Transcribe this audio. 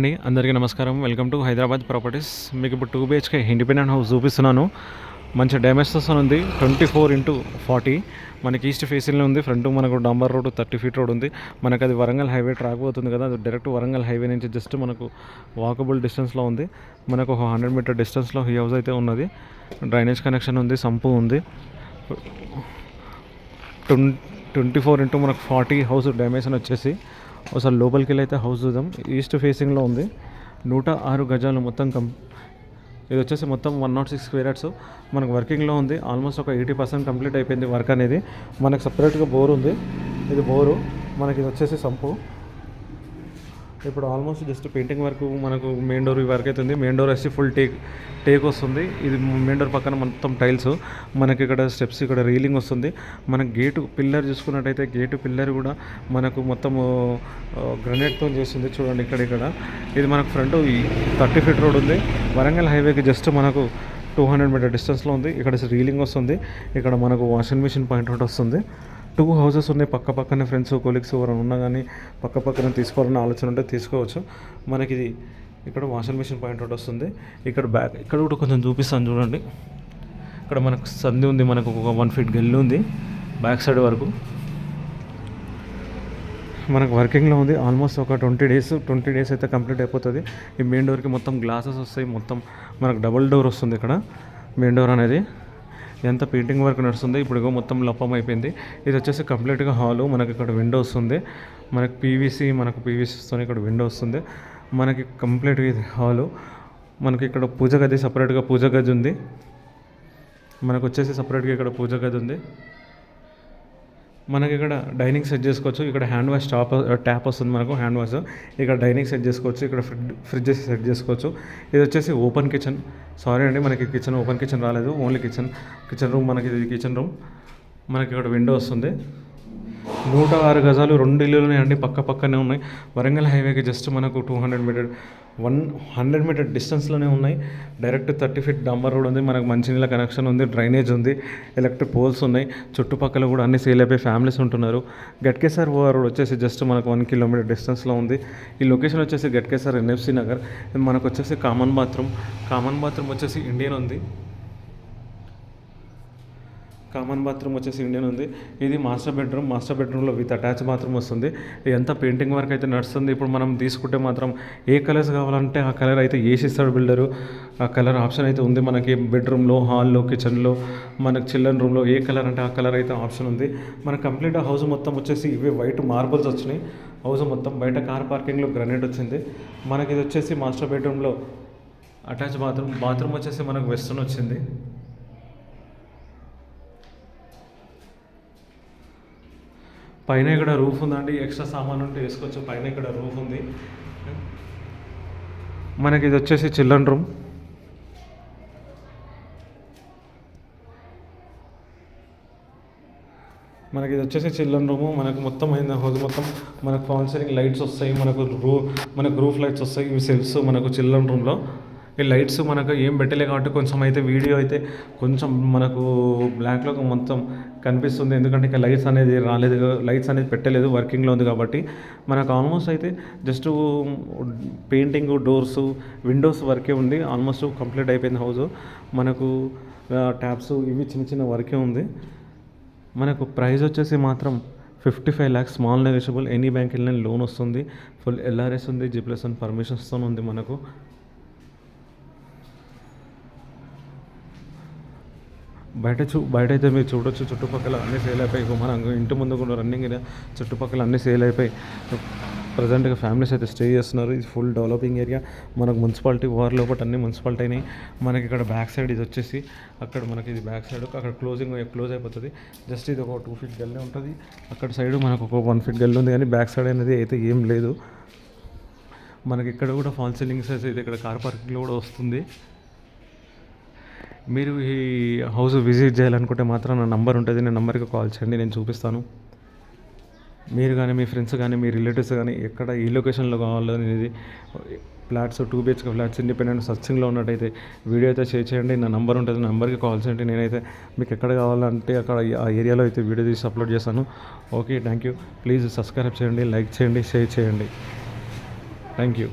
అండి. అందరికీ నమస్కారం. Welcome to Hyderabad properties. మీకు ఇప్పుడు టూ బిహెచ్కే ఇండిపెండెంట్ హౌస్ చూపిస్తున్నాను. మంచి డ్యామేజ్తో ఉంది. Twenty four into forty. మనకి ఈస్ట్ ఫేసింగ్లో ఉంది. ఫ్రంట్ మనకు డాంబర్ రోడ్ థర్టీ ఫీట్ రోడ్ ఉంది. మనకు అది వరంగల్ హైవే ట్రాక్ పోతుంది కదా. అది డైరెక్ట్ వరంగల్ హైవే నుంచి జస్ట్ మనకు వాకబుల్ డిస్టెన్స్లో ఉంది. మనకు ఒక హండ్రెడ్ మీటర్ డిస్టెన్స్లో ఈ హౌస్ అయితే ఉన్నది. డ్రైనేజ్ కనెక్షన్ ఉంది. సంపు ఉంది. ట్వంటీ ఫోర్ ఇంటూ మనకు ఫార్టీ హౌస్ డ్యామేజ్ అని వచ్చేసి ఒకసారి లోపలికి వెళ్ళి అయితే హౌస్ చూద్దాం. ఈస్ట్ ఫేసింగ్లో ఉంది. నూట ఆరు గజాలు మొత్తం కం ఇది వచ్చేసి మొత్తం one nought six square yards మనకు వర్కింగ్లో ఉంది. ఆల్మోస్ట్ ఒక ఎయిటీ పర్సెంట్ కంప్లీట్ అయిపోయింది వర్క్ అనేది. మనకు సపరేట్గా బోర్ ఉంది. ఇది బోరు మనకి ఇది వచ్చేసి సంపు. ఇప్పుడు ఆల్మోస్ట్ జస్ట్ పెయింటింగ్ వర్క్ మనకు మెయిన్ డోర్ వర్క్ అవుతుంది మెయిన్ డోర్ వచ్చి ఫుల్ టేక్ టేక్ వస్తుంది. ఇది మెయిన్ డోర్ పక్కన మొత్తం టైల్స్ మనకి ఇక్కడ స్టెప్స్ ఇక్కడ రీలింగ్ వస్తుంది. మనకి గేటు పిల్లర్ చూసుకున్నట్టయితే గేటు పిల్లర్ కూడా మనకు మొత్తము గ్రనేట్తో చేస్తుంది చూడండి ఇక్కడ ఇక్కడ. ఇది మనకు ఫ్రంట్ థర్టీ ఫీట్ రోడ్ ఉంది. వరంగల్ హైవేకి జస్ట్ మనకు టూ హండ్రెడ్ మీటర్ డిస్టెన్స్లో ఉంది. ఇక్కడ రీలింగ్ వస్తుంది. ఇక్కడ మనకు వాషింగ్ మిషన్ పాయింట్ అవుట్ వస్తుంది. టూ హౌసెస్ ఉన్నాయి. పక్క పక్కనే ఫ్రెండ్స్ కొలీగ్స్ ఎవరైనా ఉన్నా కానీ పక్క పక్కన తీసుకోవాలన్న ఆలోచన ఉంటే తీసుకోవచ్చు. మనకి ఇది ఇక్కడ వాషింగ్ మిషన్ పాయింట్ అవుట్ వస్తుంది. ఇక్కడ బ్యాక్ ఇక్కడ కూడా కొంచెం చూపిస్తాను చూడండి. ఇక్కడ మనకు సంధి ఉంది. మనకు ఒక వన్ ఫీట్ గెల్లు ఉంది. బ్యాక్ సైడ్ వరకు. మనకు వర్కింగ్లో ఉంది. ఆల్మోస్ట్ ఒక ట్వంటీ డేస్ ట్వంటీ డేస్ అయితే కంప్లీట్ అయిపోతుంది. ఈ మెయిన్ డోర్కి మొత్తం గ్లాసెస్ వస్తాయి. మొత్తం మనకు డబుల్ డోర్ వస్తుంది ఇక్కడ. మెయిన్ డోర్ అనేది. ఎంత పెయింటింగ్ వర్క్ నడుస్తుంది. ఇప్పుడు మొత్తం లప్పం అయిపోయింది. ఇది వచ్చేసి కంప్లీట్గా హాలు మనకి ఇక్కడ విండో వస్తుంది. మనకి పీవీసీ మనకు పీవీసీతో ఇక్కడ విండో వస్తుంది. మనకి కంప్లీట్గా ఇది హాలు మనకి ఇక్కడ పూజ గది సపరేట్గా పూజ గది ఉంది. మనకు వచ్చేసి సపరేట్గా ఇక్కడ పూజ గది ఉంది. మనకి ఇక్కడ డైనింగ్ సెట్ చేసుకోవచ్చు. ఇక్కడ హ్యాండ్ వాష్ టాప్ ట్యాప్ వస్తుంది మనకు హ్యాండ్ వాష్. ఇక్కడ డైనింగ్ సెట్ చేసుకోవచ్చు. ఇక్కడ ఫ్రిడ్జ్ ఫ్రిడ్జ్ సెట్ చేసుకోవచ్చు. ఇది వచ్చేసి ఓపెన్ కిచెన్. సారీ అండి మనకి కిచెన్ ఓపెన్ కిచెన్ రాలేదు. Only kitchen. కిచెన్ రూమ్ మనకి ఇది కిచెన్ రూమ్. మనకి ఇక్కడ విండో వస్తుంది. నూట ఆరు గజాలు రెండు ఇల్లులు అండి పక్క పక్కనే ఉన్నాయి. వరంగల్ హైవేకి జస్ట్ మనకు two hundred metre one hundred metre డిస్టెన్స్లోనే ఉన్నాయి. డైరెక్ట్ థర్టీ ఫీట్ డంబర్ రోడ్ ఉంది మనకు మంచినీళ్ళ కనెక్షన్ ఉంది డ్రైనేజ్ ఉంది ఎలక్ట్రిక్ పోల్స్ ఉన్నాయి. చుట్టుపక్కల కూడా అన్ని సేల్ అయిపోయి ఫ్యామిలీస్ ఉంటున్నారు. గట్కేసర్ రోడ్ వచ్చేసి జస్ట్ మనకు వన్ కిలోమీటర్ డిస్టెన్స్లో ఉంది. ఈ లొకేషన్ వచ్చేసి గట్కేసార్ ఎన్ఎఫ్సి నగర్. మనకు వచ్చేసి కామన్ బాత్రూమ్ కామన్ బాత్రూమ్ వచ్చేసి ఇండియన్ ఉంది. కామన్ బాత్రూమ్ వచ్చేసి ఇండియన్ ఉంది. ఇది మాస్టర్ బెడ్రూమ్. మాస్టర్ బెడ్రూమ్లో విత్ అటాచ్ బాత్రూమ్ వస్తుంది. ఎంత పెయింటింగ్ వర్క్ అయితే నడుస్తుంది. ఇప్పుడు మనం తీసుకుంటే మాత్రం ఏ కలర్స్ కావాలంటే ఆ కలర్ అయితే వేసిస్తాడు బిల్డరు ఆ కలర్ ఆప్షన్ అయితే ఉంది మనకి. బెడ్రూమ్లో హాల్లో కిచెన్లో మనకి చిల్డ్రన్ రూమ్లో ఏ కలర్ అంటే ఆ కలర్ అయితే ఆప్షన్ ఉంది. మనకు కంప్లీట్ హౌస్ మొత్తం వచ్చేసి ఇవే వైట్ మార్బల్స్ వచ్చినాయి. హౌస్ మొత్తం బయట కార్ పార్కింగ్లో గ్రనేట్ వచ్చింది. మనకి ఇది వచ్చేసి మాస్టర్ బెడ్రూమ్లో అటాచ్ బాత్రూమ్. బాత్రూమ్ వచ్చేసి మనకు వెస్ట్రన్ వచ్చింది. పైన ఇక్కడ రూఫ్ ఉందండి ఎక్స్ట్రా సామాన్ ఉంటే వేసుకోవచ్చు. పైన ఇక్కడ రూఫ్ ఉంది. మనకి ఇది వచ్చేసి చిల్డ్రన్ రూమ్. మనకి ఇది వచ్చేసి చిల్డ్రన్ రూమ్. మనకు మొత్తం అయింది హౌస్ మొత్తం. మనకు కౌన్సిలింగ్ లైట్స్ వస్తాయి మనకు రూ మనకు రూఫ్ లైట్స్ వస్తాయి ఇవి సెల్స్ మనకు చిల్డ్రన్ రూమ్లో. ఈ లైట్స్ మనకు ఏం పెట్టలే కాబట్టి కొంచెం అయితే వీడియో అయితే కొంచెం మనకు బ్లాక్లో మొత్తం కనిపిస్తుంది. ఎందుకంటే ఇంకా లైట్స్ అనేది రాలేదు లైట్స్ అనేది పెట్టలేదు వర్కింగ్లో ఉంది కాబట్టి మనకు ఆల్మోస్ట్ అయితే జస్ట్ పెయింటింగ్ డోర్స్ విండోస్ వర్కే ఉంది. ఆల్మోస్ట్ కంప్లీట్ అయిపోయింది హౌస్ మనకు ట్యాప్స్ ఇవి చిన్న చిన్న వర్కే ఉంది. మనకు ప్రైస్ వచ్చేసి మాత్రం fifty five lakhs small negotiable any bank వెళ్ళిన లోన్ వస్తుంది. ఫుల్ ఎల్ఆర్ఎస్ ఉంది జీ ప్లస్ వన్ పర్మిషన్స్తో ఉంది మనకు. బయట చూ బయట అయితే మీరు చూడొచ్చు. చుట్టుపక్కల అన్ని సేల్ అయిపోయి మన ఇంటి ముందు కూడా రన్నింగ్ చుట్టుపక్కల అన్ని సేల్ అయిపోయి ప్రజెంట్గా ఫ్యామిలీస్ అయితే స్టే చేస్తున్నారు. ఇది ఫుల్ డెవలపింగ్ ఏరియా మనకు మున్సిపాలిటీ వార్ లోపల అన్ని మున్సిపాలిటీ అయినాయి మనకి ఇక్కడ బ్యాక్ సైడ్ ఇది వచ్చేసి అక్కడ మనకి ఇది బ్యాక్ సైడ్ అక్కడ క్లోజింగ్ క్లోజ్ అయిపోతుంది. జస్ట్ ఇది ఒక టూ ఫీట్ గల్లే ఉంటుంది. అక్కడ సైడ్ మనకు ఒక వన్ ఫీట్ గల్లీ ఉంది కానీ బ్యాక్ సైడ్ అనేది అయితే ఏం లేదు. మనకి ఇక్కడ కూడా ఫాల్ సీలింగ్స్ అయితే ఇక్కడ కార్ పార్కింగ్లో కూడా వస్తుంది. మీరు ఈ హౌస్ విజిట్ చేయాలనుకుంటే మాత్రం నా నంబర్ ఉంటుంది నేను నంబర్కి కాల్ చేయండి నేను చూపిస్తాను. మీరు కానీ మీ ఫ్రెండ్స్ కానీ మీ రిలేటివ్స్ కానీ ఎక్కడ ఈ లొకేషన్లో కావాలో అనేది flats two BHK flats independent సర్చింగ్లో ఉన్నట్టయితే వీడియో అయితే షేర్ చేయండి నా నంబర్ ఉంటుంది నా నెంబర్కి కాల్ చేయండి. నేనైతే మీకు ఎక్కడ కావాలంటే అక్కడ ఆ ఏరియాలో అయితే వీడియో తీసి అప్లోడ్ చేస్తాను. Okay thank you. Please subscribe చేయండి లైక్ చేయండి షేర్ చేయండి. Thank you.